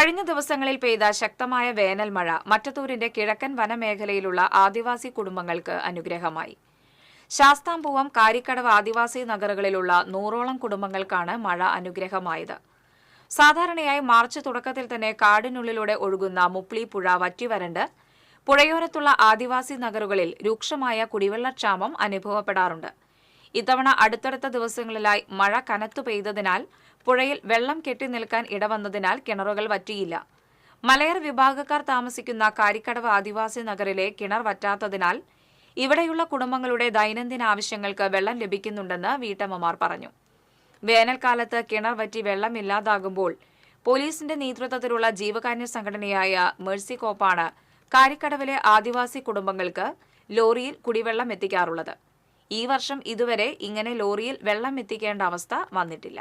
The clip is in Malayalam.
കഴിഞ്ഞ ദിവസങ്ങളിൽ പെയ്ത ശക്തമായ വേനൽ മഴ മറ്റത്തൂരിന്റെ കിഴക്കൻ വനമേഖലയിലുള്ള ആദിവാസി കുടുംബങ്ങൾക്ക് അനുഗ്രഹമായി. ശാസ്താംപൂവം കാരിക്കടവ് ആദിവാസി നഗറുകളിലുള്ള നൂറോളം കുടുംബങ്ങൾക്കാണ് മഴ അനുഗ്രഹമായത്. സാധാരണയായി മാർച്ച് തുടക്കത്തിൽ തന്നെ കാടിനുള്ളിലൂടെ ഒഴുകുന്ന മുപ്ലി പുഴ വറ്റിവരണ്ട്. പുഴയോരത്തുള്ള ആദിവാസി നഗറുകളിൽ രൂക്ഷമായ കുടിവെള്ളക്ഷാമം അനുഭവപ്പെടാറുണ്ട്. ഇത്തവണ അടുത്തടുത്ത ദിവസങ്ങളിലായി മഴ കനത്തു പെയ്തതിനാൽ പുഴയിൽ വെള്ളം കെട്ടി നിൽക്കാൻ ഇടവന്നതിനാൽ കിണറുകൾ വറ്റിയില്ല. മലയർ വിഭാഗക്കാർ താമസിക്കുന്ന കാരിക്കടവ് ആദിവാസി നഗറിലെ കിണർ വറ്റാത്തതിനാൽ ഇവിടെയുള്ള കുടുംബങ്ങളുടെ ദൈനംദിന ആവശ്യങ്ങൾക്ക് വെള്ളം ലഭിക്കുന്നുണ്ടെന്ന് വീട്ടമ്മമാർ പറഞ്ഞു. വേനൽക്കാലത്ത് കിണർ വറ്റി വെള്ളമില്ലാതാകുമ്പോൾ പോലീസിന്റെ നേതൃത്വത്തിലുള്ള ജീവകാരുണ്യ സംഘടനയായ മേഴ്സി കോപ്പാണ് കാരിക്കടവിലെ ആദിവാസി കുടുംബങ്ങൾക്ക് ലോറിയിൽ കുടിവെള്ളം എത്തിക്കാറുള്ളത്. ഈ വർഷം ഇതുവരെ ഇങ്ങനെ ലോറിയിൽ വെള്ളം എത്തിക്കേണ്ട അവസ്ഥ വന്നിട്ടില്ല.